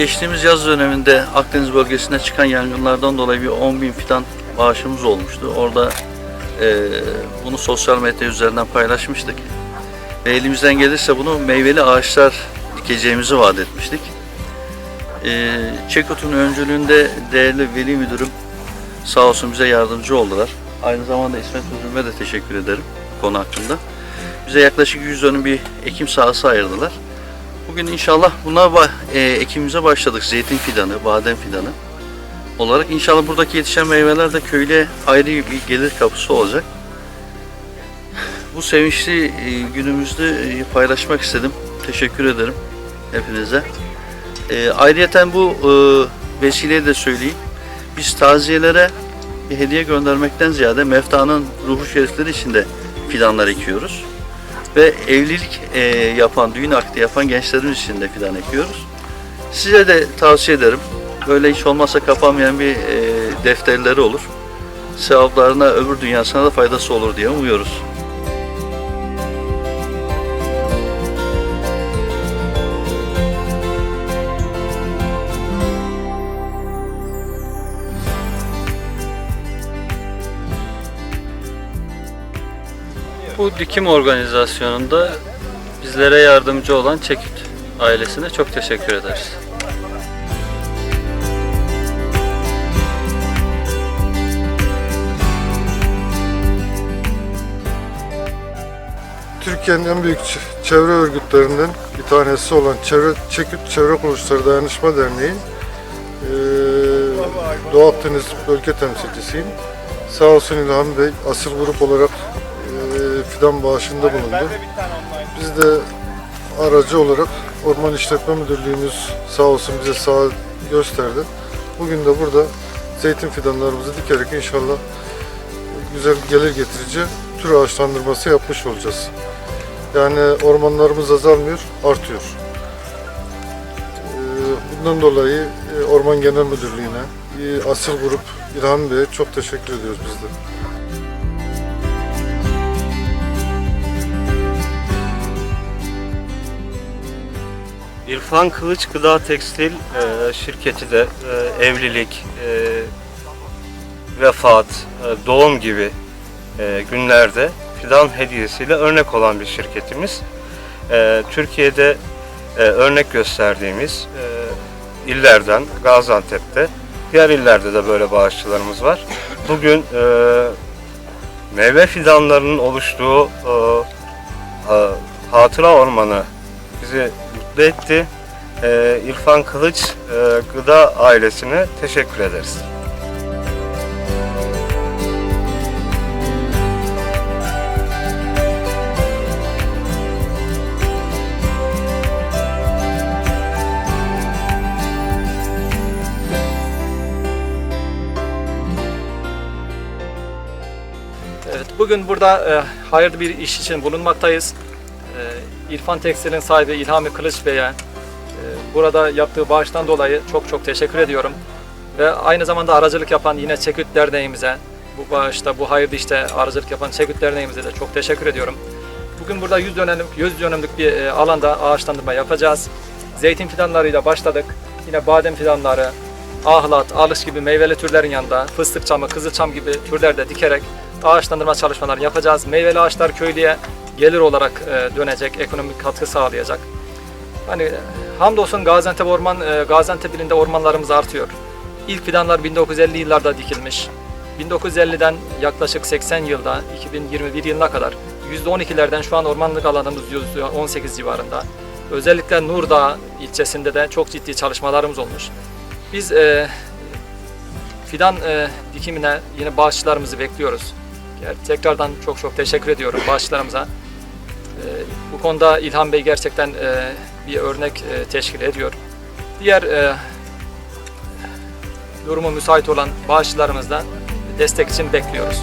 geçtiğimiz yaz döneminde Akdeniz bölgesinde çıkan yangınlardan dolayı bir 10 bin fidan bağışımız olmuştu. Orada e, bunu sosyal medya üzerinden paylaşmıştık. Ve elimizden gelirse bunu meyveli ağaçlar dikeceğimizi vaat etmiştik. E, Çekot'un öncülüğünde değerli veli müdürüm sağ olsun bize yardımcı oldular. Aynı zamanda İsmet Müdürüme de teşekkür ederim konu hakkında. Bize yaklaşık 100 dönüm bir ekim sahası ayırdılar. Bugün inşallah buna e, ekimimize başladık. Zeytin fidanı, badem fidanı olarak. İnşallah buradaki yetişen meyveler de köyle ayrı bir gelir kapısı olacak. Bu sevinçli e, günümüzde e, paylaşmak istedim. Teşekkür ederim hepinize. E, ayrıyeten bu e, vesileyi de söyleyeyim. Biz taziyelere bir hediye göndermekten ziyade Mefta'nın ruhu şerifleri için de fidanlar ekiyoruz. Ve evlilik e, yapan, düğün akdi yapan gençlerimiz için de fidan ekiyoruz. Size de tavsiye ederim. Böyle hiç olmazsa kapanmayan bir e, defterleri olur. Sevaplarına, öbür dünyasına da faydası olur diye umuyoruz. Bu dikim organizasyonunda bizlere yardımcı olan Çeküt ailesine çok teşekkür ederiz. Türkiye'nin en büyük çevre örgütlerinden bir tanesi olan Çevre Çeküt Çevre Kuruluşları Dayanışma Derneği eee Doğu Akdeniz bölge temsilcisiyim. Sağ olsun İlhan Bey asıl grup olarak fidan bağışında bulundu. Biz de aracı olarak Orman İşletme Müdürlüğümüz sağ olsun bize sağ gösterdi. Bugün de burada zeytin fidanlarımızı dikerek inşallah güzel gelir getirici tür ağaçlandırması yapmış olacağız. Yani ormanlarımız azalmıyor, artıyor. Ee, Bundan dolayı e, Orman Genel Müdürlüğü'ne, Asıl Grup İlhan Bey'e çok teşekkür ediyoruz biz de. İrfan Kılıç Gıda Tekstil e, şirketi de e, evlilik, e, vefat, e, doğum gibi e, günlerde fidan hediyesiyle örnek olan bir şirketimiz. E, Türkiye'de e, örnek gösterdiğimiz e, illerden Gaziantep'te, diğer illerde de böyle bağışçılarımız var. Bugün e, meyve fidanlarının oluştuğu e, e, hatıra ormanı bizi etti. Ee, İrfan Kılıç e, Gıda ailesine teşekkür ederiz. Evet, bugün burada e, hayırlı bir iş için bulunmaktayız. E, İrfan Tekstil'in sahibi İlhami Kılıç Bey'e e, burada yaptığı bağıştan dolayı çok çok teşekkür ediyorum. Ve aynı zamanda aracılık yapan yine Çeküt Derneğimize, bu bağışta, bu hayırlı işte aracılık yapan Çeküt Derneğimize de çok teşekkür ediyorum. Bugün burada 100 dönümlük, 100 dönümlük bir e, alanda ağaçlandırma yapacağız. Zeytin fidanlarıyla başladık. Yine badem fidanları, ahlat, alış gibi meyveli türlerin yanında fıstık çamı, kızılçam gibi türler de dikerek ağaçlandırma çalışmaları yapacağız. Meyveli ağaçlar köylüye gelir olarak e, dönecek, ekonomik katkı sağlayacak. Hani e, hamdolsun Gaziantep orman, e, Gaziantep ilinde ormanlarımız artıyor. İlk fidanlar 1950 yıllarda dikilmiş. 1950'den yaklaşık 80 yılda 2021 yılına kadar %12'lerden şu an ormanlık alanımız %18 civarında. Özellikle Nurdağ ilçesinde de çok ciddi çalışmalarımız olmuş. Biz e, fidan e, dikimine yine bağışçılarımızı bekliyoruz. Yani tekrardan çok çok teşekkür ediyorum bağışçılarımıza. E, bu konuda İlhan Bey gerçekten e, bir örnek e, teşkil ediyor. Diğer e, durumu müsait olan bağışçılarımızda destek için bekliyoruz.